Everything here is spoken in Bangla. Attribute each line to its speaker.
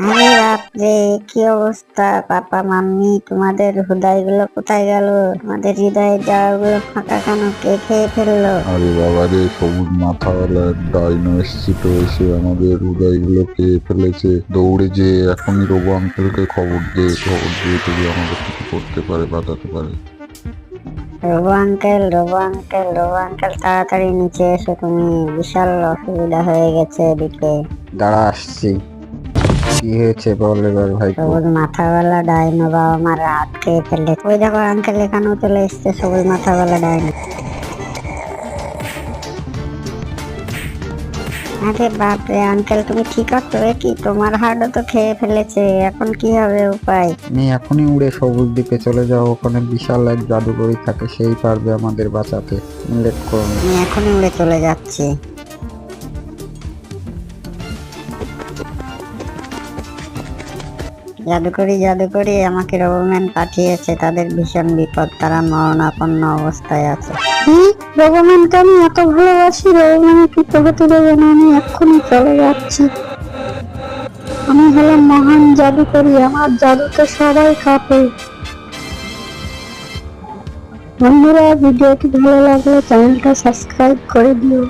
Speaker 1: আরে বাপরে কি অবস্থা? পাপা মাম্মি তোমাদের হৃদয়গুলো কোথায় গেল? তোমাদের হৃদয়ের জায়গাগুলো ফাঁকা কেন? কে খেয়ে ফেলল?
Speaker 2: আরে বাবা রে সবুজ মাথাওয়ালা ডাইনো এসেছিল এসে আমাদের হৃদয়গুলো খেয়ে ফেলেছে। দৌড়ে যে এখনই রবু আঙ্কেলকে খবর দে খবর দিয়ে যদি আমাদের কিছু করতে পারে বাঁচাতে পারে।
Speaker 1: Robu uncle Robu uncle Robu uncle তাড়াতাড়ি নিচে এসো তুমি। বিশাল অসুবিধা হয়ে গেছে এদিকে।
Speaker 3: দাঁড়া আসছি। কি হয়েছে বল এবার ভাই
Speaker 1: সবুজ মাথাওয়ালা ডাইনো বাবা মার হাত খেয়ে ফেলে ওই দেখো আঙ্কেল এখানেও চলে এসছে সবুজ মাথাওয়ালা ডাইনো। আরে বাপরে আঙ্কেল তুমি ঠিক আছো? এ কি তোমার হাড়ও তো খেয়ে ফেলেছে এখন কি হবে উপায়?
Speaker 3: তুমি এখনই উড়ে সবুজ দ্বীপে চলে যাও ওখানে বিশাল এক জাদুকরি থাকে সেই পারবে আমাদের বাঁচাতে। লেট করো।
Speaker 1: আমি এখনই উড়ে চলে যাচ্ছি। জাদুকরি জাদুকরি আমাকে রবম্যান পাঠিয়েছে। তাদের ভীষণ বিপদ, তারা মরণাপন্ন অবস্থায় আছে। রবম্যানকে আমি এত ভালোবাসি, রবম্যান কিছু হতে দেবে না? আমি এক্ষুনি চলে যাচ্ছি। আমি হলাম মহান জাদুকরি, আমার জাদুতে সবাই কাঁপে বন্ধুরা, ভিডিওটি ভালো লাগলে চ্যানেলটা সাবস্ক্রাইব করে দিও।